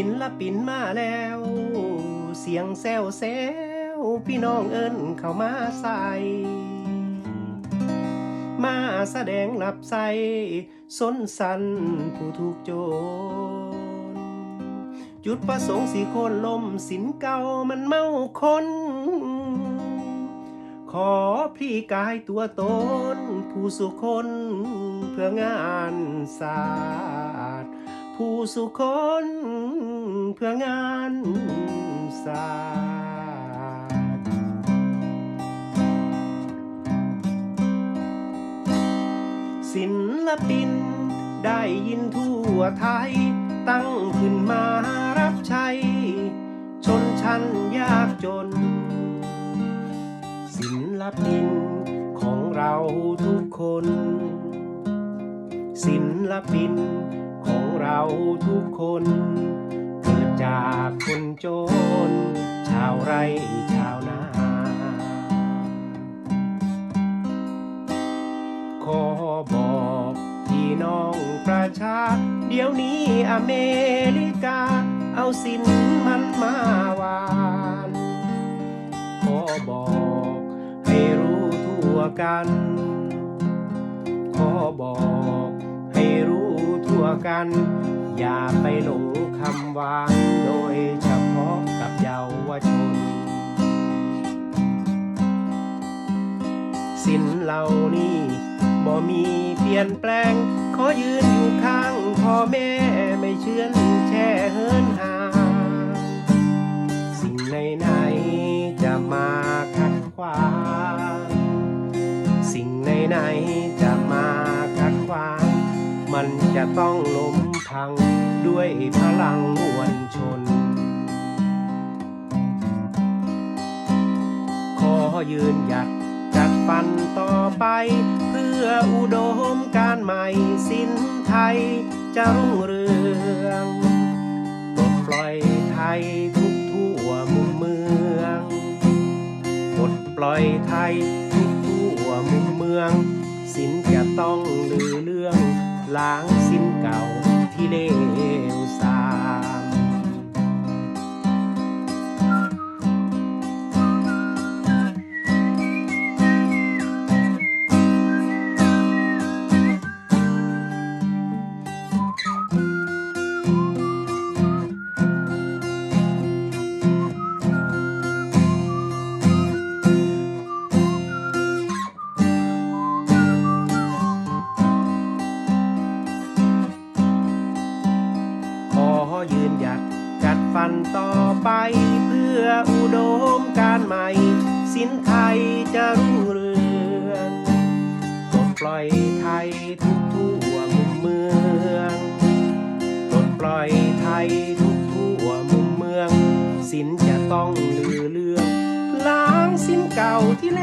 ศิลปินมาแล้ว เสียงแซวแซวพี่น้องเอิ้นเข้ามาใส่ มาแสดงหลับใสสนสันผู้ถูกโจรจุดประสงค์สีโคนลมสินเก่ามันเมาคนขอพลีกายตัวตน ผู้สุคนเพื่องานศา ผู้สุคนเพื่องานศาสตร์ศิลปินได้ยินทั่วไทย ตั้งขึ้นมารับใช้ ชนชั้นยากจน ศิลปินของเราทุกคน ศิลปิน เราทุกคนเกิดจากคนจน ชาวไร่ชาวนา ขอบอกพี่น้องประชา เดี๋ยวนี้อเมริกา เอาสินมันมาวานขอบอกให้รู้ทั่วกัน ขอบอก ทั่วกัน อย่าไปหลงคำวางโดยเฉพาะกับเยาวชน สินเหล่านี้บ่มีเปลี่ยนแปลง ขอยืนอยู่ข้าง มันจะต้องล้มพังด้วยพลังมวลชน ขอยืนหยัดกัดฟันต่อไป เพื่ออุดมการใหม่สินไทยจะรุ่งเรืองปลดปล่อยไทยทุกทั่วมุมเมืองปลดปล่อยไทยทุกทั่วมุมเมือง สินจะต้องลือเรื่อง ล้างสินเก่าที่เล กัดฟันต่อไปเพื่ออุดมการใหม่ สินไทยจะรุ่งเรืองปลดปล่อยไทยทุกทั่วมุมเมืองปลดปล่อยไทยทุกทั่วมุมเมือง สินจะต้องลือเลืองล้างสินเก่าที่เล